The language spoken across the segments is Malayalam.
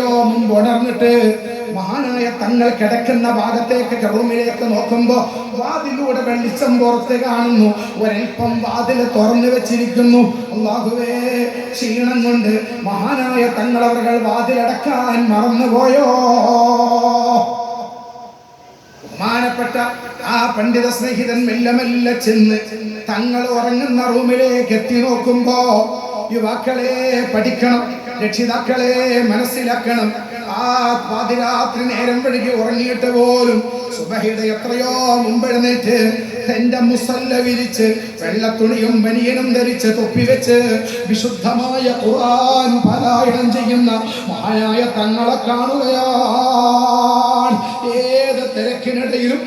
മുമ്പ് ഉണർന്നിട്ട് മഹാനായ തങ്ങൾ കിടക്കുന്ന ഭാഗത്തേക്ക് റൂമിലേക്ക് നോക്കുമ്പോ വാതിലൂടെ വെളിച്ചം പുറത്ത് കാണുന്നു. ഒരൽപ്പം വാതിൽ തുറന്നു വെച്ചിരിക്കുന്നു. അള്ളാഹുവേ ക്ഷീണം കൊണ്ട് മഹാനായ തങ്ങൾ അവർകൾ വാതിലടക്കാൻ മറന്നുപോയോ? ബഹുമാനപ്പെട്ട ആ പണ്ഡിത സ്നേഹിതൻ മെല്ലെ മെല്ലെ ചെന്ന് തങ്ങൾ ഉറങ്ങുന്ന റൂമിലേക്ക് എത്തി നോക്കുമ്പോ യുവാക്കളെ പഠിക്കണം. രക്ഷിതാക്കളെ മനസ്സിലാക്കണം. ആ പാതിരാത്രി നേരം വഴുകി ഉറങ്ങിയിട്ട് പോലും സുബഹിയുടെ എത്രയോ മുമ്പെഴുന്നേറ്റ് തന്റെ മുസല്ല വിരിച്ച് വെള്ളത്തുണിയും ബനിയനും ധരിച്ച് തൊപ്പി വെച്ച് വിശുദ്ധമായ ഖുർആൻ പാരായണം ചെയ്യുന്ന മഹാനായ തങ്ങളെ കാണുകയാണ്. ഏത് തിരക്കിനിടയിലും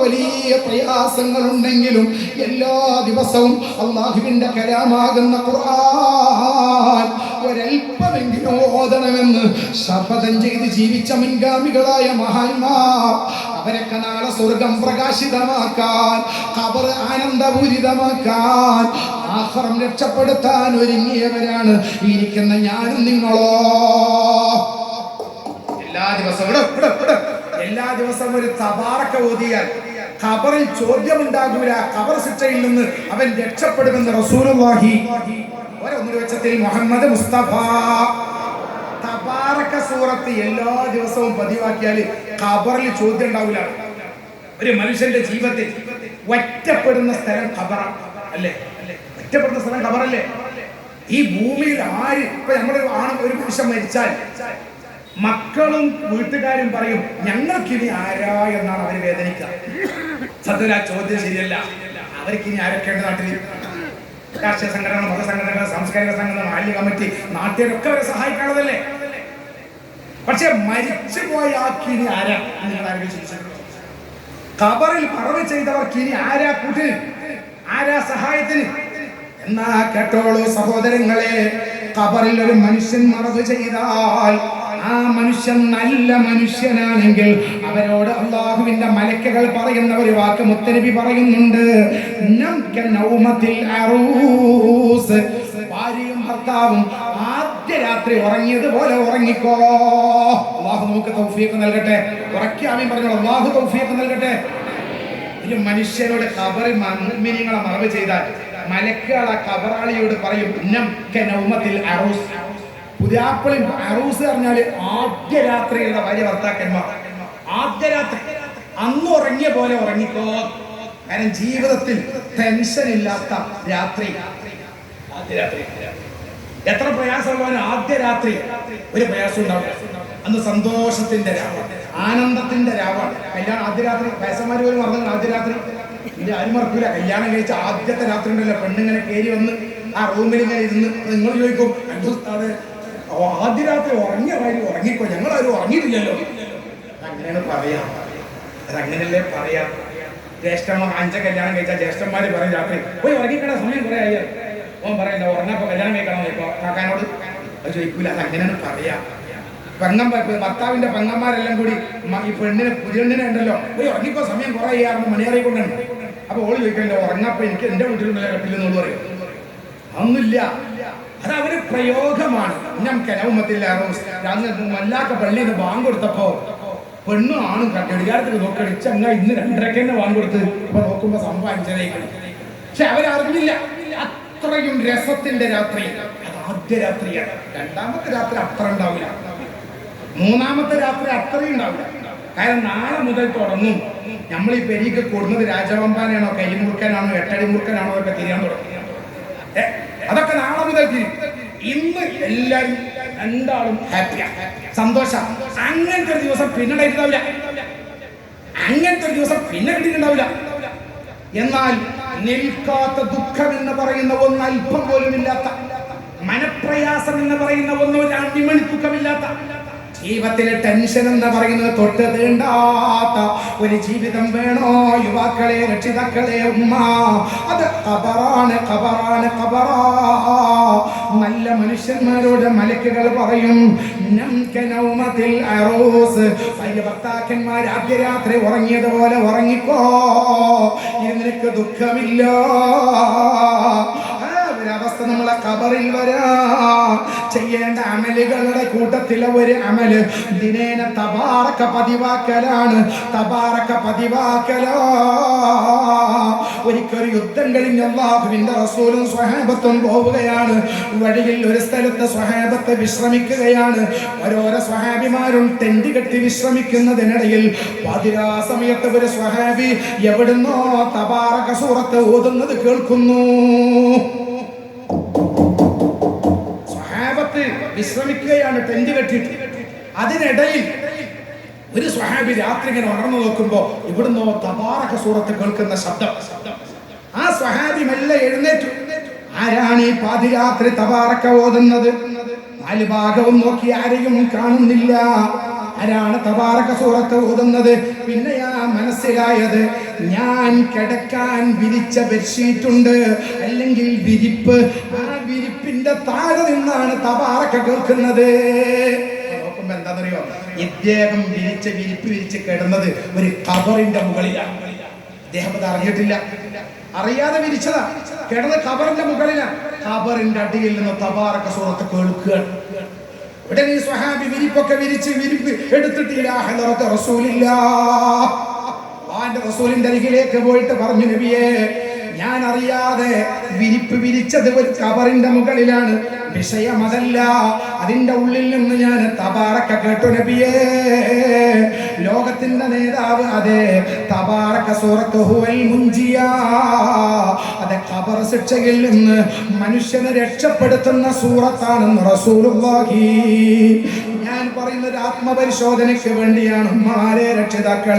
വലിയ പ്രയാസങ്ങളുണ്ടെങ്കിലും എല്ലാ ദിവസവും അള്ളാഹുവിന്റെ കരാമാകുന്ന ഖുർആൻ ഒരൽപ്പമെങ്കിലും ഓതണമെന്ന് ശപഥം ചെയ്ത് ജീവിച്ച മുൻഗാമികളായ മഹാന്മാർ അവരൊക്കെ നാളെ സ്വർഗം പ്രകാശിതമാക്കാൻ ഖബർ ആനന്ദപൂരിതമാക്കാൻ ആഹ്റം രക്ഷപ്പെടുത്താൻ ഒരുങ്ങിയവരാണ് ഇരിക്കുന്ന ഞാനും നിങ്ങളോ എല്ലാ ദിവസവും. എല്ലാ ദിവസവും ഒരു തപാറൊക്കെ ഓതിയാൽ ഖബറിൽ ചോദ്യമുണ്ടാകൂല ഖബർ ശിക്ഷയിൽ നിന്ന് അവൻ രക്ഷപ്പെടുമെന്ന് റസൂലുള്ളാഹി വെച്ചത്തിൽ മുഹമ്മദ് മുസ്തഫ. തബാറക്ക സൂറത്ത് എല്ലാ ദിവസവും പതിവാക്കിയാൽ ഖബറിൽ ചോദ്യം ഉണ്ടാവില്ല ഒരു മനുഷ്യന്റെ ജീവിതത്തിൽ ഒറ്റപ്പെടുന്ന സ്ഥലം ഖബറ. അല്ലേ? ഒറ്റപ്പെടുന്ന സ്ഥലം ഖബറല്ലേ? ഈ ഭൂമിയിൽ ആര് ഇപ്പൊ നമ്മുടെ ആണ് ഒരു മനുഷ്യൻ മരിച്ചാൽ മക്കളും വീട്ടുകാരും പറയും ഞങ്ങൾക്കിനി ആരാ എന്നാണ് അവർ വേദനിക്കുക. സത്യ ചോദ്യം ശരിയല്ല. അവർക്കിനി ആരൊക്കെയുണ്ട് നാട്ടിൽ രാഷ്ട്രീയ സംഘടന മതസംഘടന സാംസ്കാരിക സംഘടന മാലിന്യ കമ്മിറ്റി നാട്ടുകാരൊക്കെ അവരെ സഹായിക്കാനുള്ളതല്ലേ? പക്ഷെ മരിച്ചു പോയ ആ ഇനി ആരാ? നിങ്ങൾ ആരെങ്കിലും കബറിൽ മറവ് ചെയ്തവർക്ക് ഇനി ആരാ കൂട്ടിന്? ആരാ സഹായത്തിന്? എന്നാ കേട്ടോളൂ സഹോദരങ്ങളെ കബറിൽ ഒരു മനുഷ്യൻ മറവ് ചെയ്താൽ ആ മനുഷ്യൻ നല്ല മനുഷ്യനാണെങ്കിൽ അവരോട് അള്ളാഹുവിന്റെ മലക്കുകൾ പറയുന്ന ഒരു വാക്ക് മുത്തനബി പറയുന്നുണ്ട്. ഭാര്യയും ഭർത്താവും ആദ്യ രാത്രി ഉറങ്ങിയതുപോലെ ഉറങ്ങിക്കോ. അള്ളാഹു നമുക്ക് തൗഫീഖ് നൽകട്ടെ. ഉറക്കിയാമി പറഞ്ഞു അള്ളാഹു തൗഫീഖ് നൽകട്ടെ. ഒരു മനുഷ്യനോട് കബറി മുഅ്മിനീങ്ങളെ മറവ് ചെയ്താൽ മലക്കുകൾ ആ കബറാളിയോട് പറയും "നംക കനൗമത്തിൽ അറൂസ്." പുതിയാപ്പിളി അറൂസ് പറഞ്ഞാൽ ആദ്യ രാത്രിയുള്ള ഭാര്യ ഭർത്താക്കന്മാർ. ആദ്യ രാത്രി. അന്ന് ഉറങ്ങിയ പോലെ ഉറങ്ങിക്കോ. കാരണം ജീവിതത്തിൽ ടെൻഷൻ ഇല്ലാത്ത രാത്രി. ആദ്യ രാത്രി. എത്ര പ്രയാസമുള്ളവന് ആദ്യ രാത്രി ഒരു പ്രയാസം ഉണ്ടാവും അന്ന് സന്തോഷത്തിന്റെ രാവാണ് ആനന്ദത്തിന്റെ രാവാണ് കല്യാണം ആദ്യ രാത്രി വയസ്സന്മാര് പോലും പറഞ്ഞു ആദ്യ രാത്രി. ഇനി ആരും മറക്കൂല. കല്യാണം കഴിച്ച ആദ്യത്തെ രാത്രി ഉണ്ടല്ലോ. പെണ്ണിങ്ങനെ കയറി വന്ന് ആ റൂമിൽ ഇങ്ങനെ ഇരുന്ന് നിങ്ങൾ ചോദിക്കും "അയ്യോ ഉസ്താദേ, ഓ, ആദ്യ രാത്രി ഉറങ്ങിയ കാര്യം ഞങ്ങൾ ആരും ഉറങ്ങിയിട്ടില്ലല്ലോ. അങ്ങനെയാണ് പറയാം. അതങ്ങനല്ലേ പറയാം. ജ്യേഷ്ഠന്മാർ അഞ്ച കല്യാണം കഴിച്ചാൽ ജ്യേഷ്ഠന്മാര് പറയും രാത്രി പോയി ഉറങ്ങിക്കണ സമയം കുറെ ആയി. ഓൻ പറയില്ല ഉറങ്ങപ്പോ കല്യാണം കഴിക്കണം. ഇപ്പൊ കാക്കാനോട് അത് ചോദിക്കൂല. അത് അങ്ങനെയാണ് പറയാം. പെങ്ങം ഭർത്താവിന്റെ പെങ്ങന്മാരെല്ലാം കൂടി ഈ പെണ്ണിനെ പുതിയണ്ണിനെ ഉണ്ടല്ലോ പോയി ഉറങ്ങിപ്പോ സമയം കുറെ ആയിരുന്നു മണിയറിയ കൊണ്ടുണ്ട് അപ്പൊ ഓൾ ചോദിക്കല്ലോ ഉറങ്ങപ്പോ എനിക്ക് എന്റെ വീട്ടിലുണ്ടല്ലോ കട്ടില്ലെന്നോട് പറയും? ഒന്നുമില്ല അത് അവർ പ്രയോഗമാണ്. അങ്ങ് മല്ലാക്ക പള്ളിയിൽ നിന്ന് ബാങ്ക് കൊടുത്തപ്പോ പെണ്ണും ആണും കെടികാരത്തിൽ നോക്കടി ചങ്ങ ഇന്ന് രണ്ടരക്ക് തന്നെ ബാങ്ക് കൊടുത്ത് ഇപ്പൊ നോക്കുമ്പോ സംഭവം പക്ഷെ അവരറിഞ്ഞില്ല. അത്രയും രസത്തിന്റെ രാത്രി. ആദ്യ രാത്രിയാണ്. രണ്ടാമത്തെ രാത്രി അത്ര ഉണ്ടാവില്ല. മൂന്നാമത്തെ രാത്രി അത്രയും ഉണ്ടാവില്ല. കാരണം നാളെ മുതൽ തുടങ്ങും. നമ്മൾ ഈ പെരിക്ക് കൂടുന്നത് രാജവമ്പാനാണോ കൈമുറുക്കാനാണോ എട്ടടി മുറുക്കനാണോ ഒക്കെ തിരിയാൻ തുടങ്ങി. അതൊക്കെ നാളെ മുതൽ തിരിയും. ഇന്ന് എല്ലാരും രണ്ടാളും ഹാപ്പിയാ. സന്തോഷം. അങ്ങനത്തെ ഒരു ദിവസം പിന്നെ അങ്ങനത്തെ ഒരു ദിവസം പിന്നെ കിട്ടിയിട്ടുണ്ടാവില്ല. എന്നാൽ നിൽക്കാത്ത ദുഃഖം എന്ന് പറയുന്ന ഒന്ന് അല്പം പോലും ഇല്ലാത്ത മനപ്രയാസം എന്ന് പറയുന്ന ഒന്ന് ഒരു അടിമണി ദുഃഖമില്ലാത്ത ജീവിതത്തിലെ ടെൻഷൻ എന്ന് പറയുന്നത്? തൊട്ട് തീണ്ടാത്ത ഒരു ജീവിതം വേണോ? യുവാക്കളെ രക്ഷിതാക്കളെ ഉമ്മ. അത് കബറാണ് കബറാണ് കബറാ നല്ല മനുഷ്യന്മാരോട് മലക്കുകൾ പറയും ഭർത്താക്കന്മാർ ആദ്യ ഉറങ്ങിയതുപോലെ ഉറങ്ങിക്കോ. നിനക്ക് ദുഃഖമില്ല. അവസ്ഥ നമ്മളെ കബറിൽ വരാ. ചെയ്യേണ്ട അമലുകളുടെ കൂട്ടത്തിലെ ഒരു അമൽ. ദിനേന തപാറക്ക പതിവാക്കലാണ്. തപാറക്ക പതിവാക്കലാ. ഒരിക്കൽ യുദ്ധം കഴിഞ്ഞ അള്ളാഹുവിന്റെ റസൂലും സ്വഹാബത്തും പോവുകയാണ്. വഴിയിൽ ഒരു സ്ഥലത്ത് സ്വഹാബത്ത് വിശ്രമിക്കുകയാണ്. ഓരോരോ സ്വഹാബിമാരും ടെന്റ് കെട്ടി വിശ്രമിക്കുന്നതിനിടയിൽ പതിരാ സമയത്ത് ഒരു സ്വഹാബി എവിടുന്നോ തപാറക സൂറത്ത് ഓതുന്നത് കേൾക്കുന്നു. വിശ്രമിക്കുകയാണ് ടെന്റ് കെട്ടിട്ട് അതിനിടയിൽ ഒരു സ്വഹാബി രാത്രി ഇങ്ങനെ ഉണർന്നു നോക്കുമ്പോ ഇവിടുന്നോ തബാറക സൂറത്ത് കേൾക്കുന്ന ശബ്ദം. ആ സ്വഹാബി മെല്ലെ എഴുന്നേറ്റു. ആരാണ് ഈ പാതിരാത്രി തബാറക്ക ഓതുന്നത്? നാല് ഭാഗവും നോക്കി ആരെയും കാണുന്നില്ല. ആരാണ് തബാറക സൂറത്ത് ഓതുന്നത്? പിന്നെയാ മനസ്സിലായത് ഞാൻ കിടക്കാൻ വിരിച്ച ബെഡ്ഷീറ്റുണ്ട്. അല്ലെങ്കിൽ വിരിപ്പ്. ആ വിരിപ്പിന്റെ താഴെ നിന്നാണ് തബാറക്ക കേൾക്കുന്നത്. എന്താണെന്നറിയോ ഇദ്ദേഹം വിരിച്ച വിരിപ്പ് വിരിച്ച് കിടന്നത് ഒരു കബറിന്റെ മുകളിലാണ്. ഇദ്ദേഹം അത് അറിഞ്ഞിട്ടില്ല. അറിയാതെ വിരിച്ചതാ. കിടന്ന് കബറിന്റെ മുകളിലാണ് കബറിന്റെ അടിയിൽ നിന്ന് തബാറക്ക സൂറത്ത് കേൾക്കുകയാണ്. ഉടനെ സ്വഹാബി വിരിപ്പൊക്കെ വിരിച്ച് വിരിപ്പ് എടുത്തിട്ട് ഹലറത്ത് റസൂലില്ല. റസൂലിന്റെ അരികിലേക്ക് പോയിട്ട് പറഞ്ഞു നബിയെ ഞാൻ അറിയാതെ വിരിപ്പ് വിരിച്ചത് ഒരു കബറിന്റെ മുകളിലാണ്. വിഷയം അതല്ല. അതിന്റെ ഉള്ളിൽ നിന്ന് ഞാൻ തബാറക്ക കേട്ടു നബിയേ. ലോകത്തിന്റെ നേതാവ് അതെ. തബാറക്ക സൂറത്ത് മുഞ്ചിയ അതെ ഖബർ ശിക്ഷയിൽ നിന്ന് മനുഷ്യനെ രക്ഷപ്പെടുത്തുന്ന സൂറത്താണെന്ന് റസൂലുള്ളാഹി ഞാൻ ഒരു ആത്മപരിശോധനയ്ക്ക് വേണ്ടിയാണ്. ഉമ്മാരെ രക്ഷിതാക്കൾ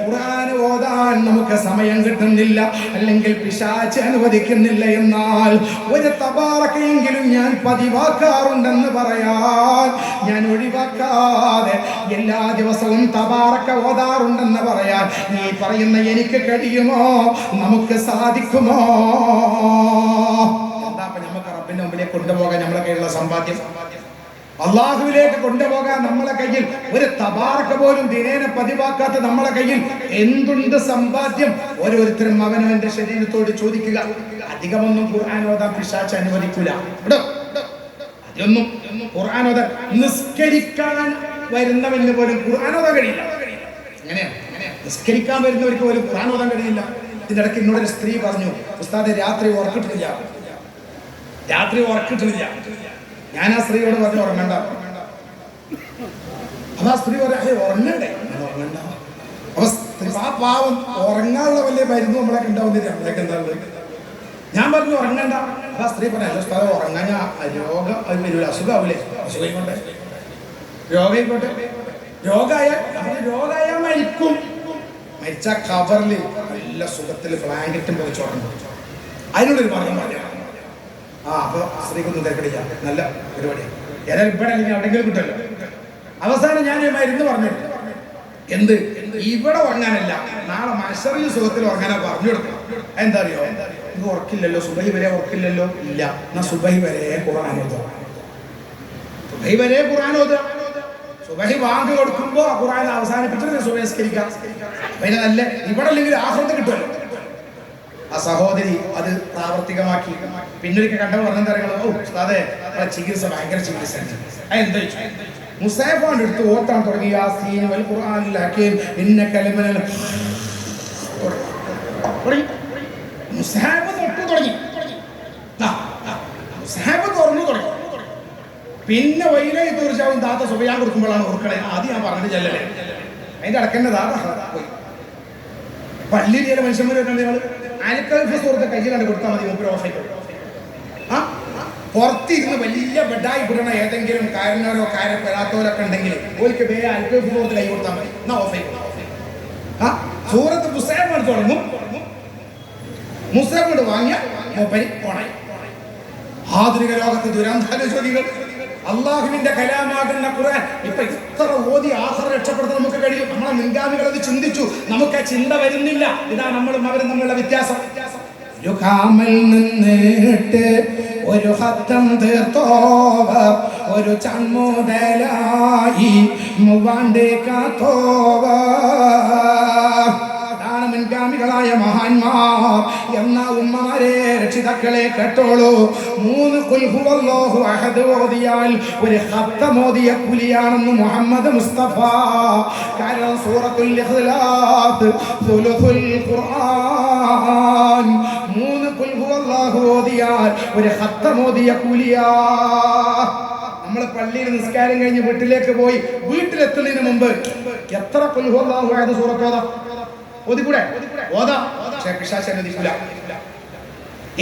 ഖുർആൻ ഓതാൻ നമുക്ക് സമയം കിട്ടുന്നില്ല അല്ലെങ്കിൽ പിശാച്ച് അനുവദിക്കുന്നില്ല എന്നാൽ ഒരു തബാറക്കെങ്കിലും ഞാൻ പതിവാക്കാറുണ്ടെന്ന് പറയാൻ ഞാൻ ഒഴിവാക്കാതെ എല്ലാ ദിവസവും തബാറക്ക ഓതാറുണ്ടെന്ന് പറയാൻ നീ പറയുന്ന എനിക്ക് കഴിയുമോ? നമുക്ക് സാധിക്കുമോ? എന്താ നമുക്ക് റബ്ബിന്റെ മുമ്പിലേക്ക് കൊണ്ടുപോകാൻ നമ്മളെ കയ്യിലുള്ള സമ്പാദ്യം? അള്ളാഹുവിലേക്ക് കൊണ്ടുപോകാൻ നമ്മളെ കയ്യിൽ ഒരു തബാറക്ക പോലും ദിനേന പതിവാക്കാത്ത നമ്മളെ കയ്യിൽ എന്തുണ്ട് സമ്പാദ്യം? ഓരോരുത്തരും അവനവന്റെ ശരീരത്തോട് ചോദിക്കുക. അധികമൊന്നും ഓതാൻ പിശാച്ച് അനുവദിക്കൂല. അതൊന്നും ഖുർആൻ നിസ്കരിക്കാൻ വരുന്നവന് പോലും ഖുർആൻ കഴിയില്ല. അങ്ങനെയാ നിസ്കരിക്കാൻ വരുന്നവർക്ക് പോലും ഖുർആൻ കഴിയില്ല. ഇതിന്റെ ഇടയ്ക്ക് സ്ത്രീ പറഞ്ഞു ഉസ്താദെ രാത്രി ഉറക്കിട്ടില്ല രാത്രി ഉറക്കിട്ടില്ല ഞാൻ ആ സ്ത്രീയോട് പറഞ്ഞു ഉറങ്ങണ്ട. അപ്പൊ ആ സ്ത്രീ പറയാ "ഏയ് ഉറങ്ങണ്ടേ? ഉറങ്ങണ്ട. അപ്പൊ ആ പാവം ഉറങ്ങാനുള്ള വലിയ മരുന്ന് നമ്മളെ ഉണ്ടാവുന്നില്ല? ഞാൻ പറഞ്ഞു ഉറങ്ങണ്ട. അപ്പൊ ആ സ്ത്രീ പറഞ്ഞു അല്ല സ്ഥലം ഉറങ്ങാൻ രോഗം അത് വരൂല അസുഖാവൂലേ അസുഖം രോഗമായിക്കോട്ടെ. രോഗമായ രോഗമായ മരിക്കും. മരിച്ച കവറിൽ നല്ല സുഖത്തിൽ ബ്ലാങ്കറ്റും പൊതിച്ചോടണം അതിനുള്ളൊരു മാർഗം പറഞ്ഞു ആ അപ്പൊ സ്ത്രീക്കൊന്നും തിരക്കടില്ല. നല്ല പരിപാടിയാണ് ഏതായാലും ഇവിടെ അല്ലെങ്കിൽ എവിടെയെങ്കിലും കിട്ടുമല്ലോ. അവസാനം ഞാൻ മരുന്ന് പറഞ്ഞു എന്ത്? ഇവിടെ ഉറങ്ങാനല്ല. നാളെ മത്സറിൽ സുഖത്തിൽ ഉറങ്ങാനാ പറഞ്ഞു കൊടുക്കണം എന്താ അറിയോ? ഇത് ഉറക്കില്ലല്ലോ. സുബഹി വരെ ഉറക്കില്ലല്ലോ? ഇല്ല. എന്നാ സുബഹി വരെ ഖുർആൻ ഓതുക. സുബഹി വരെ ഖുർആൻ ഓതുക. സുബഹി വാങ്ങി കൊടുക്കുമ്പോ ഖുർആൻ അവസാനിപ്പിച്ചിട്ട് സുബൈസ്കരിക്കാം പിന്നെ നല്ല ഇവിടെ അല്ലെങ്കിൽ ആഹ്ലത്ത് കിട്ടുമല്ലോ. ആ സഹോദരി അത് പ്രാവർത്തികമാക്കി. പിന്നൊരിക്കൽ കണ്ടപ്പോൾ പറഞ്ഞ കാര്യങ്ങൾ ഓ അതെ ചികിത്സ ഭയങ്കര ചികിത്സ എന്താ എടുത്ത് ഓട്ടാൻ തുടങ്ങി ആ സീൻ വൽ ഖുർആനിലാക്കി ഇന്ന കലിമന മുസാഫ് തൊട്ട് തുടങ്ങി. തുടങ്ങി. പിന്നെ വൈകായി തീർച്ചയാവും താത്ത സുബയാൻ കൊടുക്കുമ്പോഴാണ് ഓർക്കണേ ആദ്യം ഞാൻ പറഞ്ഞിട്ട് ചെല്ലലേ. അതിന്റെ അടക്കന്നെ താത്ത പോയി. പള്ളിയിൽ ചില മനുഷ്യന്മാരൊക്കെ നിങ്ങൾ അൽക്കൽഫ് സുഹൃത്തെ കയ്യിലാണ് കൊടുത്താൽ മതി മൂപ്പര് ഓഫായി ആ? പുറത്തിരുന്ന് വലിയ ബെഡായി വിടണ ഏതെങ്കിലും കാരനോരോ കാര പെടാത്തവരൊക്കെ ഉണ്ടെങ്കിൽ ഓർക്ക് വേറെ അൽക്കൽഫ് സുഹൃത്ത് കൈ കൊടുത്താൽ മതി. എന്നാ ഓഫായി ആ? സൂറത്ത് പുസ്തകം തുടങ്ങും. മുസ്തകം വാങ്ങിയ മൊബൈൽ ഓണായി ആധുനിക ലോകത്തെ ദുരന്താലോചികൾ അള്ളാഹുവിന്റെ കലാമാകുന്ന ഖുർആൻ. ഇപ്പൊ ഇത്ര ഓതി ആഹാരം രക്ഷപ്പെടുത്താൻ നമുക്ക് കഴിയും. നമ്മളെ മുൻഗാമികൾ അത് ചിന്തിച്ചു. നമുക്ക് ആ ചിന്ത വരുന്നില്ല. ഇതാ നമ്മളും അവരും തമ്മിലുള്ള വ്യത്യാസം. ഒരു നിന്നിട്ട് ഒരു ഹത്തം തീർത്തോവർ ഒരു ചൺമുതലായി മൂവാണ്ടേ കാത്തോവർ മഹാന്മാർ എന്ന ഉമ്മമാരെ രക്ഷിതാക്കളെ കേട്ടോളൂ. മൂന്ന് കുൽഹുവല്ലോഹു അഹദ് ഓതിയാൽ ഒരു ഹത്തമോദിയ പുലിയാണെന്ന് മുഹമ്മദ് മുസ്തഫ. കാരണം സൂറത്തുൽ സുലുസുൽ ഖുർആൻ. മൂന്ന് കുൽഹുവല്ലാഹു ഓതിയാൽ ഒരു ഹത്തമോദിയ പുലിയാ. നമ്മൾ പള്ളിയിൽ നിസ്കാരം കഴിഞ്ഞ് വീട്ടിലേക്ക് പോയി. വീട്ടിലെത്തുന്നതിന് മുമ്പ് എത്ര കുൽഹുവല്ലാഹു ആയത് സൂറത്തോതാ ഓതിക്കൂടെ? ഓതാ. പക്ഷെ പിശാച് അനുവദിക്കൂല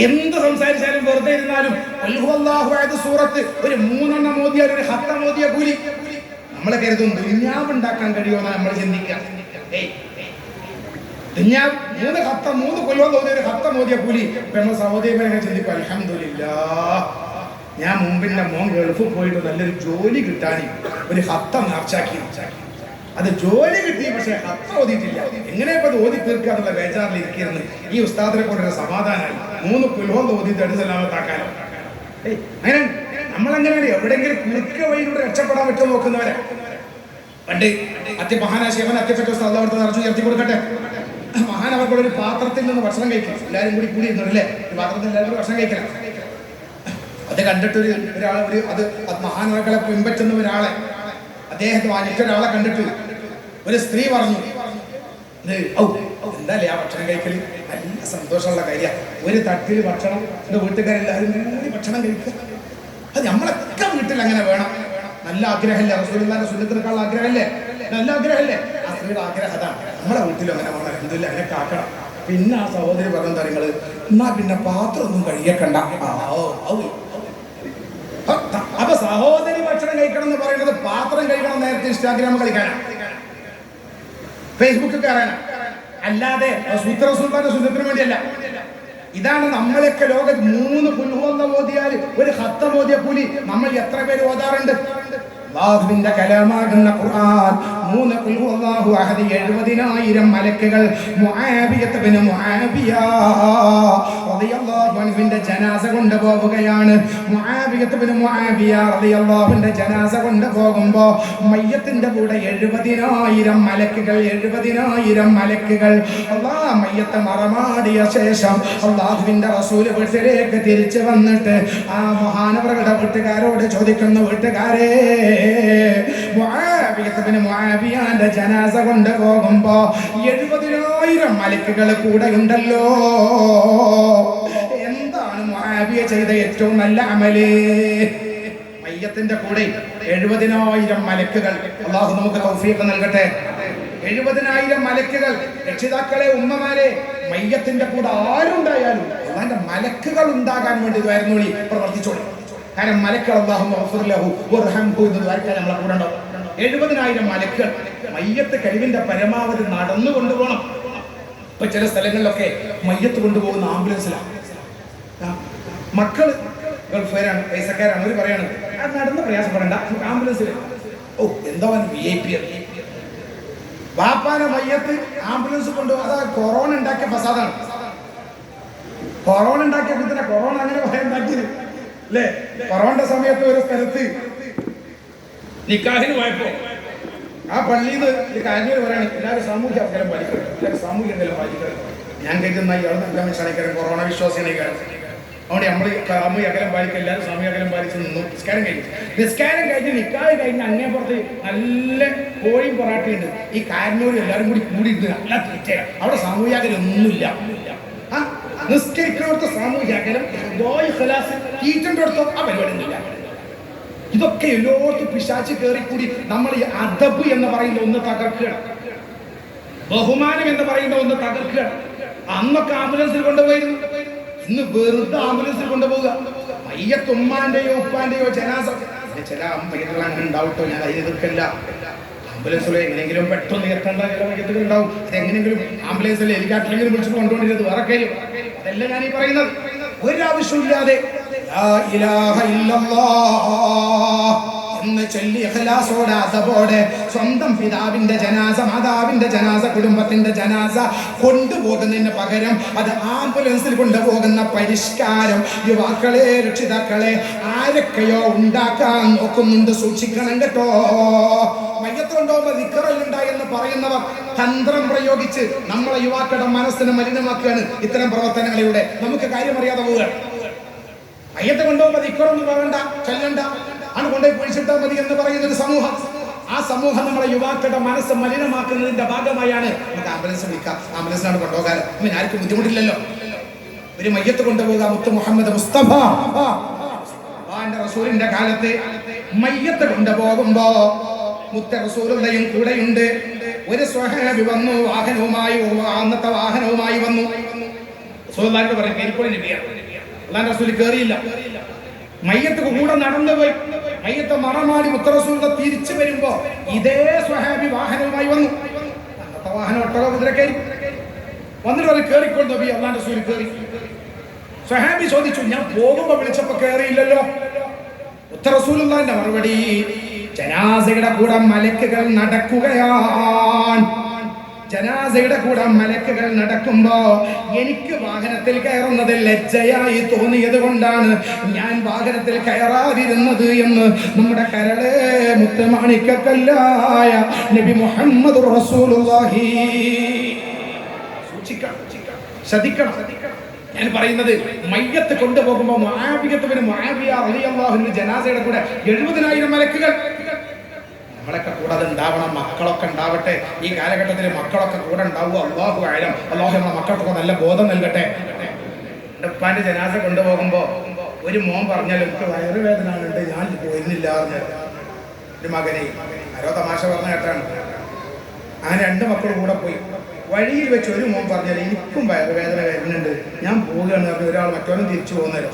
എന്ത് സംസാരിച്ചാലും വെറുതെ ഇരുന്നാലും സൂറത്ത് ഒരു മൂന്നെണ്ണം മോദിയാൽ ഒരു ഹത്ത മോദിയ കൂലി. നമ്മൾ കരുതും ദുന്യാവ് ഉണ്ടാക്കാൻ കഴിയുമെന്ന് നമ്മൾ ചിന്തിക്കാം ദുന്യാവ് മൂന്ന് ഹത്ത മൂന്ന് കൊല്ലം തോന്നിയ ഒരു ഹത്ത മോദിയ കൂലി. നമ്മൾ സഹോദരിമാരെ ചിന്തിക്കും അലഹമില്ല ഞാൻ മുമ്പിന്റെ മോൻ ഗൾഫിൽ പോയിട്ട് നല്ലൊരു ജോലി കിട്ടാനും ഒരു ഹത്ത നേർച്ചാക്കി അത് ജോലി കിട്ടി പക്ഷെ ഹത്ത ഓതിയിട്ടില്ല. എങ്ങനെ അത് ഓതി തീർക്കുക എന്നുള്ള ബേജാറിൽ ഇരിക്കുന്നു ഈ ഉസ്താദിനെ കൊണ്ടൊരു സമാധാനമായി മൂന്ന് കുൽഹോന്ന് ഓതി തടുസലാമത്താക്കാലോ ഏയ് അങ്ങനെ നമ്മളെങ്ങനെയാണ് എവിടെയെങ്കിലും കുളിക്ക വഴിയിലൂടെ രക്ഷപ്പെടാൻ പറ്റുമോ നോക്കുന്നവരെ? പണ്ട് അത്യ മഹാനായ ശിവൻ അത്യപ്പറ്റ ഉസ്താദ് അവിടുത്തെ നിറച്ചു ഉയർത്തി കൊടുക്കട്ടെ. മഹാൻ അവർക്കുള്ള ഒരു പാത്രത്തിൽ നിന്ന് ഭക്ഷണം കഴിക്കണം എല്ലാവരും കൂടി കൂടി ഇരുന്നല്ലേ ഒരു പാത്രത്തിൽ എല്ലാവരും ഭക്ഷണം കഴിക്കണം. അത് കണ്ടിട്ട് ഒരു ഒരാളെ ഒരു അത് മഹാനവകളെ പിൻപറ്റുന്ന ഒരാളെ. അദ്ദേഹത്തെ ഒരാളെ കണ്ടിട്ട് ഒരു സ്ത്രീ പറഞ്ഞു എന്തല്ലേ ആ ഭക്ഷണം കഴിക്കൽ? നല്ല സന്തോഷമുള്ള കാര്യമാണ് ഒരു തട്ടിൽ ഭക്ഷണം എന്റെ വീട്ടുകാരെല്ലാവരും കൂടി ഭക്ഷണം കഴിക്കുക. അത് നമ്മളൊക്കെ വീട്ടിൽ അങ്ങനെ വേണം. നല്ല ആഗ്രഹമല്ലേ? റസൂലുള്ളാന്റെ സുന്നത്തിനേക്കാൾ ആഗ്രഹമല്ലേ? നല്ല ആഗ്രഹമല്ലേ? ആ സ്ത്രീയുടെ ആഗ്രഹം അതാണ് നമ്മളെ വീട്ടിലും അങ്ങനെ വേണം എന്തില്ല അങ്ങനെ കാക്കണം പിന്നെ ആ സഹോദരി പറഞ്ഞ തരങ്ങൾ എന്നാ പിന്നെ പാത്രം ഒന്നും കഴിയക്കണ്ട. അപ്പൊ സഹോദരി ഭക്ഷണം കഴിക്കണം എന്ന് പറയുന്നത് പാത്രം കഴിക്കണം നേരത്തെ ഇൻസ്റ്റാഗ്രാം കളിക്കാനാണ് ഫേസ്ബുക്കിൽ കയറാനാണ് അല്ലാതെ സൂത്ര സുൽത്താന്റെ സുന്നത്തിന് വേണ്ടിയല്ല. ഇതാണ് നമ്മളൊക്കെ ലോകത്ത് മൂന്ന് പുൽഹോന്ന മോദിയാൽ ഒരു ഹത്ത മോദിയ പുലി നമ്മൾ എത്ര പേര് ഓതാറുണ്ട്? അള്ളാഹുവിന്റെ കലാമാകുന്ന ഖുർആൻ മൂന്ന് അല്ലാഹു അഹദ് എഴുപതിനായിരം മലക്കുകൾ മുആബിയത്ത് ബിൻ മുആബിയ റളിയല്ലാഹു അൻഹുവിന്റെ ജനാസ കൊണ്ടുപോവുകയാണ്. റളിയല്ലാഹുവിന്റെ ജനാസ കൊണ്ടുപോകുമ്പോ മയ്യത്തിന്റെ കൂടെ എഴുപതിനായിരം മലക്കുകൾ എഴുപതിനായിരം മലക്കുകൾ. അള്ളാ മയ്യത്തെ മറമാടിയ ശേഷം അള്ളാഹുവിന്റെ റസൂൽ വീട്ടിലേക്ക് തിരിച്ചു വന്നിട്ട് ആ മഹാനവറുടെ വീട്ടുകാരോട് ചോദിക്കുന്നു വീട്ടുകാരെ മുആവിയാന്റെ ജനാസ കൊണ്ട് പോകുമ്പോ എഴുപതിനായിരം മലക്കുകൾ കൂടെ ഉണ്ടല്ലോ. എന്താണ് മുആവിയ ചെയ്ത ഏറ്റവും നല്ല അമൽ? മയ്യത്തിന്റെ കൂടെ എഴുപതിനായിരം മലക്കുകൾ. അള്ളാഹു നമുക്ക് തൗഫീഖ് നൽകട്ടെ. എഴുപതിനായിരം മലക്കുകൾ രക്ഷിതാക്കളെ ഉമ്മമാരെ മയ്യത്തിന്റെ കൂടെ ആരുണ്ടായാലും അള്ളാന്റെ മലക്കുകൾ ഉണ്ടാകാൻ വേണ്ടി ഇതായിരുന്നു പ്രവർത്തിച്ചോളൂ. കാരണം മലക്കൾ അള്ളാഹു നമ്മളെ കൂടെ ഉണ്ടാവും. എഴുപതിനായിരം മലക്കൾ മയ്യത്ത് കഴിവിന്റെ പരമാവധി നടന്നു കൊണ്ടുപോകണം. ഇപ്പൊ ചില സ്ഥലങ്ങളിലൊക്കെ മയ്യത്ത് കൊണ്ടുപോകുന്ന ആംബുലൻസിലാണ് ആ, മക്കൾ ഗൾഫുകാരാണ് പൈസക്കാരാണ് അവർ പറയാണ് അത് നടന്ന് പ്രയാസപ്പെടണ്ട ആംബുലൻസിൽ ഓ എന്താ വി ഐ പി വാപ്പാനെ മയ്യത്ത് ആംബുലൻസ് കൊണ്ടുപോകും അതാ കൊറോണ ഉണ്ടാക്കിയ ഫസാദാണ്. കൊറോണ ഉണ്ടാക്കിയ പിന്നെ കൊറോണ അങ്ങനെ പറയാൻ പറ്റില്ല. അല്ലേ? കൊറോണ സമയത്ത് ഒരു സ്ഥലത്ത് നിക്കാഹിന് പോയപ്പോ ആ പള്ളിയിൽ നിന്ന് കാര്യങ്ങൾ കാര്യം പറയാണ് എല്ലാവരും സാമൂഹ്യ അകലം പാലിക്കണം എല്ലാവരും സാമൂഹ്യ അകലം പാലിക്കണം ഞാൻ കേൾക്കുന്ന ഇയാൾ നല്ല മനുഷ്യനെ കൊറോണ വിശ്വാസിനെ അതുകൊണ്ട് നമ്മൾ സാമൂഹ്യ അകലം പാലിക്കുക എല്ലാവരും സാമൂഹ്യ അകലം പാലിച്ച് നിന്നു. നിസ്കാരം കഴിഞ്ഞു. നിസ്കാരം കഴിഞ്ഞ് നിക്കാഹ് കഴിഞ്ഞ് അങ്ങേ പുറത്ത് നല്ല കോഴിയും പൊറാട്ടയുണ്ട് ഈ കാരണവരും എല്ലാവരും കൂടി കൂടി ഇരുന്ന് നല്ല തീറ്റയാണ് അവിടെ സാമൂഹ്യ അകലം ഒന്നുമില്ല. നിസ്കരിക്കുന്നിടത്ത് സാമൂഹ്യ അകലം തീറ്റന്റെ അടുത്തോ ആ പരിപാടി ഒന്നുമില്ല. ഇതൊക്കെ എല്ലായിടത്തും പിശാച്ച് കയറിക്കൂടി നമ്മൾ ഈ അദബ് എന്ന് പറയുന്ന ഒന്ന് തകർക്കുകയാണ്. ബഹുമാനം എന്ന് പറയുന്ന ഒന്ന് തകർക്കുകയാണ്. അന്നൊക്കെ ആംബുലൻസിൽ കൊണ്ടുപോയിരുന്നു. ഇന്ന് വെറുതെ ആംബുലൻസിൽ കൊണ്ടുപോവുക. പയ്യ ഉമ്മാന്റെയോ ഉപ്പാന്റെയോ ജനാസ ചില മയ്യത്തുകൾ അങ്ങനെ ഉണ്ടാവട്ടോ ഞാൻ അതിന് എതിർക്കല്ല. ആംബുലൻസിലെ എങ്ങനെയെങ്കിലും പെട്ടെന്ന് എത്തേണ്ട ചില മയ്യത്തുകൾ ഉണ്ടാവും അത് എങ്ങനെയെങ്കിലും ആംബുലൻസിൽ ഹെലികോപ്റ്ററെങ്കിലും വിളിച്ചിട്ട് കൊണ്ടുകൊണ്ടിരുന്നത് വേറെ കാര്യം. അതല്ല ഞാൻ ഈ പറയുന്നത് ഒരാവശ്യമില്ലാതെ എന്ന് ചൊല്ലി അതപോടെ സ്വന്തം പിതാവിന്റെ ജനാസ മാതാവിന്റെ ജനാസ കുടുംബത്തിന്റെ ജനാസ കൊണ്ടുപോകുന്നതിന് പകരം അത് ആംബുലൻസിൽ കൊണ്ടുപോകുന്ന പരിഷ്കാരം യുവാക്കളെ രക്ഷിതാക്കളെ ആരൊക്കെയോ ഉണ്ടാക്കാൻ നോക്കുന്നുണ്ട്. സൂക്ഷിക്കണം കേട്ടോ. മയ്യത്ത് മയ്യത്ത് കൊണ്ടുപോകുമ്പോ എന്ന് പറയുന്നവർ തന്ത്രം പ്രയോഗിച്ച് നമ്മളെ യുവാക്കളുടെ മനസ്സിനെ മലിനമാക്കുകയാണ് ഇത്തരം പ്രവർത്തനങ്ങളിലൂടെ. നമുക്ക് കാര്യം അറിയാതെ പോവുകയാണ് മയ്യത്ത് മതി ദിക്കറൊന്നും പറയണ്ട ചെല്ലണ്ട. ആണ് കൊണ്ടുപോയി കുഴിച്ചിട്ടാൽ മതി എന്ന് പറയുന്ന ഒരു സമൂഹം. ആ സമൂഹം നമ്മുടെ യുവാക്കളുടെ മനസ്സ് മലിനമാക്കുന്നതിന്റെ ഭാഗമായാണ്. നമുക്ക് ആംബുലൻസ് വിളിക്കാം. ആംബുലൻസിനാണ് കൊണ്ടുപോകാൻ പിന്നെ ആർക്കും ബുദ്ധിമുട്ടില്ലല്ലോ. ഒരു മയ്യത്ത് കൊണ്ടുപോകാം മുത്ത് മുഹമ്മദ് മുസ്തഫ. റസൂലിന്റെ കാലത്ത് മയ്യത്ത് കൊണ്ടുപോകുമ്പോ മുത്ത റസൂലുള്ളയും കൂടെയുണ്ട്. ഒരു സ്വഹാബി വന്നു വാഹനവുമായി അന്നത്തെ വാഹനവുമായി വന്നു. സുഹൃത്തായിട്ട് പറയും കരിക്കോളി നബിയാണ് അള്ളാന്റെ റസൂൽ കയറിയില്ല മയ്യത്ത് കൂടെ നടന്നുപോയി മയ്യത്ത് മറമാടി മുത്തറസൂലിനെ തിരിച്ചു വരുമ്പോ ഇതേ സ്വഹാബി വാഹനവുമായി വന്നു. അന്നത്തെ വാഹനം ഒട്ടക കുതിരക്കരി വന്നിട്ട് അവർ കേറിക്കൊണ്ട് നബി. അള്ളാന്റെ റസൂൽ കയറി സ്വഹാബി ചോദിച്ചു ഞാൻ പോകുമ്പോ വിളിച്ചപ്പോ കയറിയില്ലല്ലോ ഉത്തരസൂലുള്ളാന്റെ മറുപടി ജനാസയുടെ കൂടെ മലക്കുകൾ നടക്കുകയാണ്. ജനാസയുടെ കൂടെ മലക്കുകൾ നടക്കുമ്പോ എനിക്ക് വാഹനത്തിൽ കയറുന്നത് ലജ്ജയായി തോന്നിയത് കൊണ്ടാണ് ഞാൻ വാഹനത്തിൽ കയറാതിരുന്നത് എന്ന് നമ്മുടെ കരൾ മുത്തമാണിക്കല്ലായ നബി മുഹമ്മദ് റസൂലുള്ളാഹി. ഞാൻ പറയുന്നത് മയ്യത്ത് കൊണ്ടുപോകുമ്പോൾ മുആവിയത്തുവിന് മാവിയ റളിയല്ലാഹുവിന്റെ ജനാസയുടെ കൂടെ എഴുപതിനായിരം മലക്കുകൾ നമ്മളൊക്കെ കൂടെ ഉണ്ടാവണം മക്കളൊക്കെ ഉണ്ടാവട്ടെ. ഈ കാലഘട്ടത്തിൽ മക്കളൊക്കെ കൂടെ ഉണ്ടാവുക. അള്ളാഹു ആയാലും അള്ളാഹു നമ്മളെ മക്കൾക്കൊക്കെ നല്ല ബോധം നൽകട്ടെ. ഉപ്പാന്റെ ജനാസ കൊണ്ടുപോകുമ്പോൾ ഒരു മോൻ പറഞ്ഞാൽ എനിക്ക് വയറുവേദന ഉണ്ട് ഞാൻ പോയിരുന്നില്ല ഒരു മകനെ. ആരോ തമാശ പറഞ്ഞ കേട്ടാണ്. അങ്ങനെ രണ്ട് മക്കളും കൂടെ പോയി. വഴിയിൽ വെച്ച് ഒരു മോൻ പറഞ്ഞാൽ എനിക്കും വയറുവേദന വരുന്നുണ്ട്. ഞാൻ പോവുകയാണ് പറഞ്ഞ് ഒരാൾ മറ്റവനും തിരിച്ചു പോകുന്നല്ലോ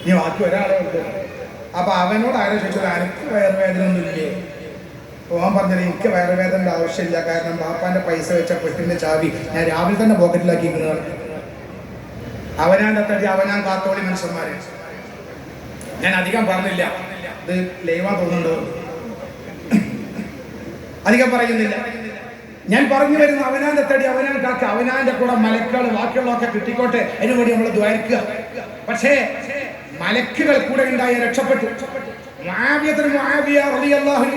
ഇനി ബാക്കി ഒരാളെ ഉണ്ട് അപ്പൊ അവനോട് ആരോ ചോദിച്ചത് എനിക്ക് വയറുവേദന ഒന്നും ഇല്ലേ? പോകാൻ പറഞ്ഞത് എനിക്ക് വയറുവേദനയുടെ ആവശ്യമില്ല. കാരണം ബാപ്പാന്റെ പൈസ വെച്ച പെട്ടിന്റെ ചാവി ഞാൻ രാവിലെ തന്നെ പോക്കറ്റിലാക്കി പോക്കറ്റിലാക്കിയിരിക്കുന്നത് അവനാൻ തടി അവനാൻ കാത്തോളി മനുഷ്യന്മാരെ. ഞാൻ അധികം പറഞ്ഞില്ല. ഇത് ലൈവാ തോന്നുന്നുണ്ടോ? അധികം പറയുന്നില്ല. ഞാൻ പറഞ്ഞു വരുന്ന അവനാന്റെ തടി അവനാൻ കാക്ക അവനാന്റെ കൂടെ മലക്കാൾ ബാക്കിയുള്ളതൊക്കെ കിട്ടിക്കോട്ടെ. അതിനു വേണ്ടി നമ്മൾ ദ്വാരിക്കുക. പക്ഷേ മലക്കുകൾ കൂടെ ഉണ്ടായ രക്ഷപ്പെട്ടു.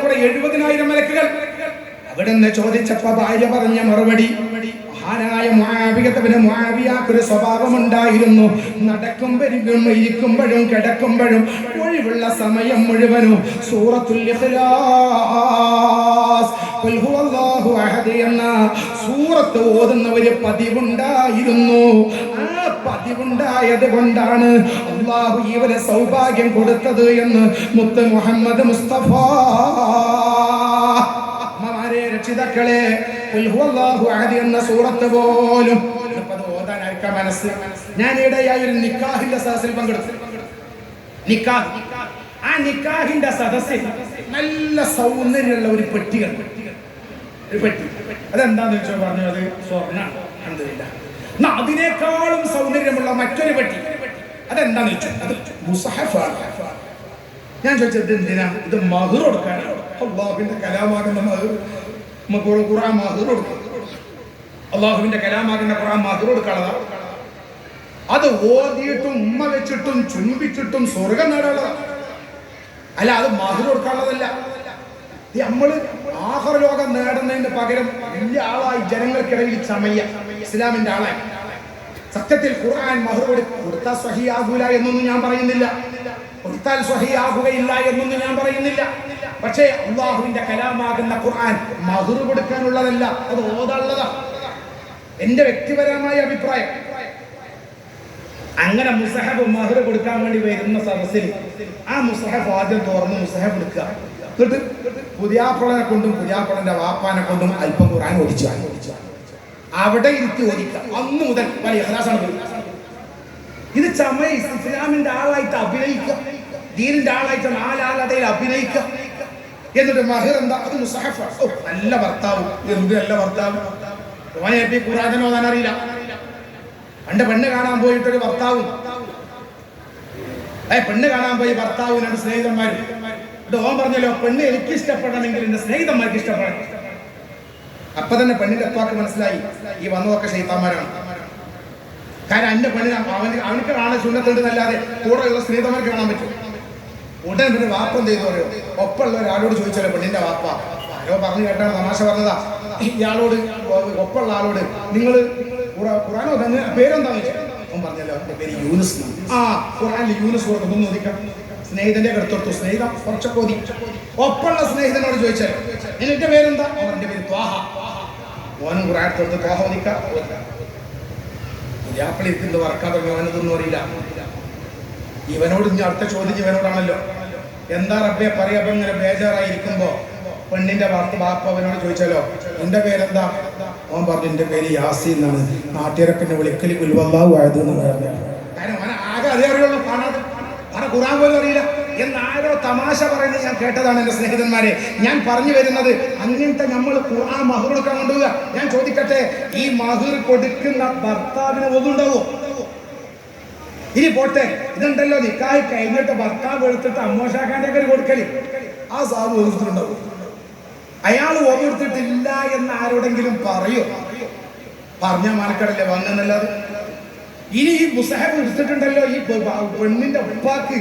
കൂടെ എഴുപതിനായിരം മലക്കുകൾ. അവിടെ നിന്ന് ചോദിച്ചപ്പോ ഭാര്യ പറഞ്ഞ മറുപടി മഹാനായ മുആവിയത്തിന് മുആവിയാക്കൊരു സ്വഭാവമുണ്ടായിരുന്നു. നടക്കുമ്പോഴും ഇരിക്കുമ്പോഴും കിടക്കുമ്പോഴും ഒഴിവുള്ള സമയം മുഴുവനും സൂറത്തുൽ ഇഖ്ലാസ്. ഖുൽ ഹുവല്ലാഹു അഹദ് എന്ന സൂറത്ത് ഓതുന്ന ഒരു പതിവുണ്ടായിരുന്നു. ആ പതിവുണ്ടായത് കൊണ്ടാണ് അള്ളാഹു ഇവരെ സൗഭാഗ്യം കൊടുത്തത് എന്ന് മുത്ത് മുഹമ്മദ് മുസ്തഫ. അമ്മമാരെ രക്ഷിതാക്കളെ എന്ന സൂറത്ത് പോലും അത് ഓതാനായിരിക്കാം മനസ്സ്. ഞാൻ ഇടയായ ഒരു നിക്കാഹിന്റെ സദസ്സിൽ പങ്കെടുത്തു. നിക്കാഹ്. ആ നിക്കാഹിന്റെ സദസ്സിൽ നല്ല സൗന്ദര്യമുള്ള ഒരു പെട്ടികൾ. ഒരു പെട്ടി. അതെന്താന്ന് വെച്ചാൽ പറഞ്ഞു അത് സ്വർണാണ്. എന്നാ അതിനേക്കാളും സൗന്ദര്യമുള്ള മറ്റൊരു പെട്ടി. അതെന്താന്ന് വെച്ചാൽ അത് ഞാൻ ചോദിച്ചത് എന്തിനാ ഇത് മഹർ കൊടുക്കാനാണ് കലാമാകുന്ന മഹർ നമുക്ക് ഖുറാൻ മഹർ കൊടുക്കും. അള്ളാഹുവിന്റെ കലാമാകുന്ന ഖുർആൻ മഹർ കൊടുക്കാനുള്ളതാ. അത് ഓതിയിട്ടും ഉമ്മ വെച്ചിട്ടും ചുംബിച്ചിട്ടും സ്വർഗം നേടാനുള്ളതാണ് അല്ല അത് മധുര കൊടുക്കാനുള്ളതല്ല. നമ്മൾ ആഹർ ലോകം നേടുന്നതിന് പകരം വലിയ ആളായി ജനങ്ങൾക്കിടയിൽ ചമയ്യ ഇസ്ലാമിന്റെ ആളായി. സത്യത്തിൽ ഖുർആൻ മഹർ കൊടു- കൊടുത്താൽ സ്വഹിയാകൂല എന്നൊന്നും ഞാൻ പറയുന്നില്ല. കൊടുത്താൽ സ്വഹിയാകുകയില്ല എന്നൊന്നും ഞാൻ പറയുന്നില്ല. പക്ഷേ അള്ളാഹുവിന്റെ കലാമാകുന്ന ഖുർആൻ മഹർ കൊടുക്കാനുള്ളതല്ല അത് ഓതാനുള്ളതാ. എന്റെ വ്യക്തിപരമായ അഭിപ്രായം അങ്ങനെ മുസഹബ് മഹർ കൊടുക്കാൻ വേണ്ടി വരുന്ന സദസ്സിൽ ആ മുസഹബ് ആദ്യം തുറന്ന് മുസഹബ് എടുക്കുക. എന്നിട്ട് പുതിയാപ്പളനെ കൊണ്ടും പുതിയാപ്പളന്റെ വാപ്പാനെ കൊണ്ടും അല്പം ഖുർആൻ ഓടിച്ചു അവിടെ ഇരുത്തി ഓടിക്കുക അന്ന് മുതൽ വലിയ ഇത് ചമയ ഇസ്ലാമിന്റെ ആളായിട്ട് അഭിനയിക്കുക. ദീനിന്റെ ആളായിട്ട് നാലാളതയിൽ അഭിനയിക്കുക. എന്നിട്ട് മഹിർ എന്താ? അത് മുസഹഫ് നല്ല ഭർത്താവ്. എന്ത് നല്ല ഭർത്താവ്? ഖുറാൻ ഓതാൻ അറിയില്ല. പണ്ട് പെണ്ണ് കാണാൻ പോയിട്ടൊരു ഭർത്താവും. ഏ പെണ്ണ് കാണാൻ പോയി ഭർത്താവും രണ്ട് സ്നേഹിതന്മാരും. എന്നിട്ട് ഓൻ പറഞ്ഞല്ലോ പെണ്ണ് എനിക്ക് ഇഷ്ടപ്പെടണമെങ്കിൽ എന്റെ സ്നേഹിതന്മാർക്ക് ഇഷ്ടപ്പെടണം. അപ്പൊ തന്നെ പെണ്ണിന്റെ അപ്പാക്ക് മനസ്സിലായി ഈ വന്നതൊക്കെ ശൈത്താന്മാരാണ്. കാരണം എന്റെ പെണ്ണിന് അവന് അവനക്ക് കാണാൻ ചുണ്ടത്തുണ്ടെന്നല്ലാതെ ഉള്ള സ്നേഹിതന്മാർക്ക് കാണാൻ പറ്റും. ഉടൻ പിന്നെ വാപ്പ ചെയ്തു പറയോ ഒപ്പമുള്ള ഒരാളോട് ചോദിച്ചാലോ പെണ്ണിന്റെ വാപ്പ? ആരോ പറഞ്ഞു കേട്ടാണ് തമാശ പറഞ്ഞതാ. ഇയാളോട് ഒപ്പമുള്ള ആളോട് നിങ്ങൾ ഖുറാനോ തന്നെ പേരെന്താ അവൻ. ആ സ്നേഹിതന്റെ അടുത്തെടുത്തു സ്നേഹിതം കുറച്ചൊക്കെ ഒപ്പുള്ള ഒപ്പമുള്ള സ്നേഹിതനോട് ചോദിച്ചാൽ എന്റെ പേരെന്താ? അവൻ പേര് ത്വാഹ. ഓനും ഖുറാൻ ത്വാഹ ഓദിക്കാം പുതിയാപ്പിളി ഇരിക്കുന്നത് വറക്കാൻ തുടങ്ങി അവനതൊന്നും അറിയില്ല. ഇവനോട് ഇനി അടുത്ത ചോദ്യം ഇവനോടാണല്ലോ. എന്താ റബ്ബെ പറയാ ഇങ്ങനെ ബേജാറായിരിക്കുമ്പോ പെണ്ണിന്റെ ബാപ്പ അവനോട് ചോദിച്ചാലോ? എന്റെ പേരെന്താ? ഓൻ പറഞ്ഞു എന്റെ പേര് യാസി എന്നാണ്. നാട്ടുകാരൊക്കെ വിളിക്കലി കുൽവല്ലാഹു ആയത് എന്ന് പറഞ്ഞു കാരണം ആകെ അതേ അറിയുള്ളൂ ഖുറാൻ പോലും അറിയില്ല. എന്നാരോ തമാശ പറയുന്നത് ഞാൻ കേട്ടതാണ് എന്റെ സ്നേഹിതന്മാരെ. ഞാൻ പറഞ്ഞു വരുന്നത് അങ്ങനത്തെ നമ്മൾ ഖുർആൻ മഹർ കൊടുക്കാൻ കൊണ്ടുപോവുക. ഞാൻ ചോദിക്കട്ടെ ഈ മഹർ കൊടുക്കുന്ന ഭർത്താവിന് ഒന്നുണ്ടാവോ ഇനി പോട്ടെ ഇതുണ്ടല്ലോ. നിക്കായി കഴിഞ്ഞിട്ട് ഭർത്താവ് എടുത്തിട്ട് അമ്മോഷാക്കാന്റെ ഒക്കെ കൊടുക്കൽ. ആ സാബ് കൊടുത്തിട്ടുണ്ടാവും അയാൾ ഓർത്തിട്ടില്ല എന്ന് ആരോടെങ്കിലും പറയോ? പറഞ്ഞ മാനക്കടല്ലേ വന്നെന്നല്ലാതെ? ഇനി ഈ മുസാഹബ് എടുത്തിട്ടുണ്ടല്ലോ ഈ പെണ്ണിന്റെ ഉപ്പാക്ക്.